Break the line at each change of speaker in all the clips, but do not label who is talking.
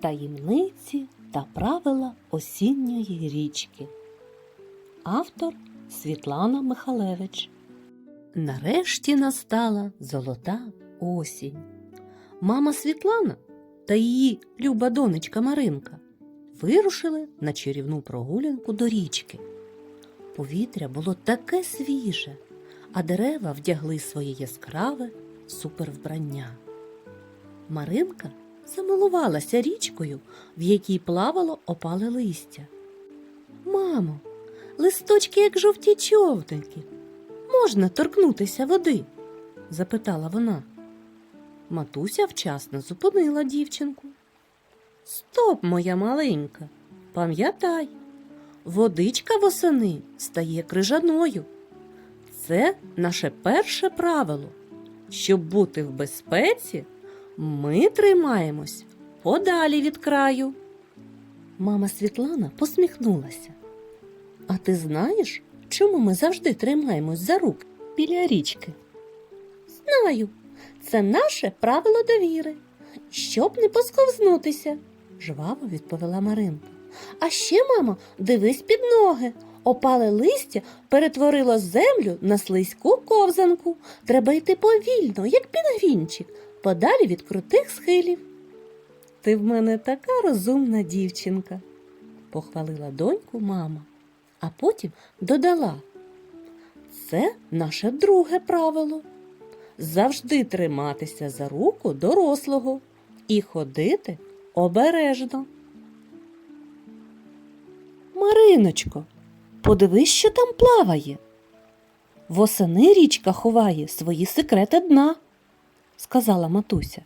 Таємниці та правила осінньої річки. Автор Світлана Михалевич. Нарешті настала золота осінь. Мама Світлана та її люба донечка Маринка вирушили на чарівну прогулянку до річки. Повітря було таке свіже, а дерева вдягли своє яскраве супервбрання. Маринка замилувалася річкою, в якій плавало опале листя. Мамо, листочки, як жовті човники. Можна торкнутися води? запитала вона. Матуся вчасно зупинила дівчинку. Стоп, моя маленька, пам'ятай, водичка восени стає крижаною. Це наше перше правило. Щоб бути в безпеці, ми тримаємось подалі від краю. Мама Світлана посміхнулася. А ти знаєш, чому ми завжди тримаємось за рук біля річки? Знаю, це наше правило довіри, щоб не посковзнутися, жваво відповіла Маринка. А ще, мамо, дивись під ноги. Опале листя перетворило землю на слизьку ковзанку. Треба йти повільно, як пінгвінчик, подалі від крутих схилів. Ти в мене така розумна дівчинка, похвалила доньку мама, а потім додала. Це наше друге правило. Завжди триматися за руку дорослого і ходити обережно. Мариночко, подивись, що там плаває. Восени річка ховає свої секрети дна, сказала матуся.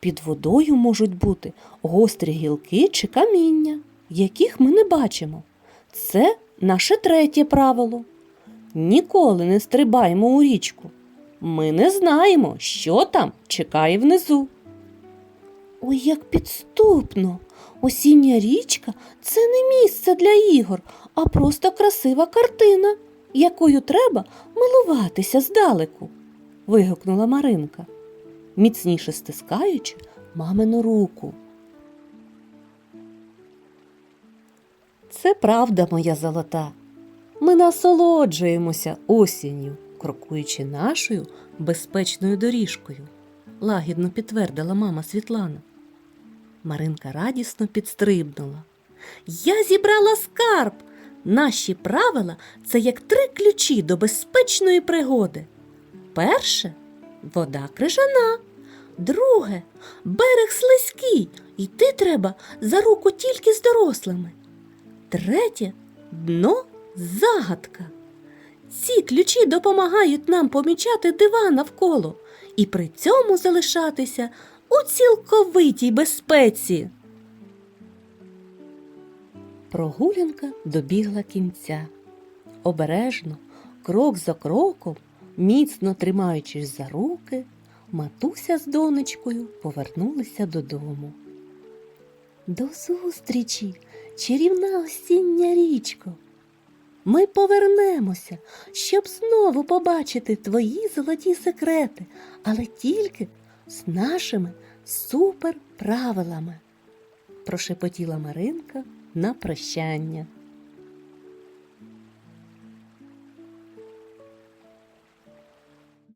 Під водою можуть бути гострі гілки чи каміння, яких ми не бачимо. Це наше третє правило. Ніколи не стрибаємо у річку. Ми не знаємо, що там чекає внизу. Ой, як підступно. Осіння річка це не місце для ігор, а просто красива картина, якою треба милуватися здалеку, вигукнула Маринка, міцніше стискаючи мамину руку. Це правда, моя золота. Ми насолоджуємося осінню, крокуючи нашою безпечною доріжкою, лагідно підтвердила мама Світлана. Маринка радісно підстрибнула. Я зібрала скарб. Наші правила це як три ключі до безпечної пригоди. Перше вода крижана. Друге берег слизький. Йти треба за руку тільки з дорослими. Третє дно загадка. Ці ключі допомагають нам помічати дива навколо і при цьому залишатися у цілковитій безпеці. Прогулянка добігла кінця. Обережно, крок за кроком, міцно тримаючись за руки, матуся з донечкою повернулися додому. До зустрічі, чарівна осіння річко. Ми повернемося, щоб знову побачити твої золоті секрети, але тільки з нашими суперправилами, прошепотіла Маринка на прощання.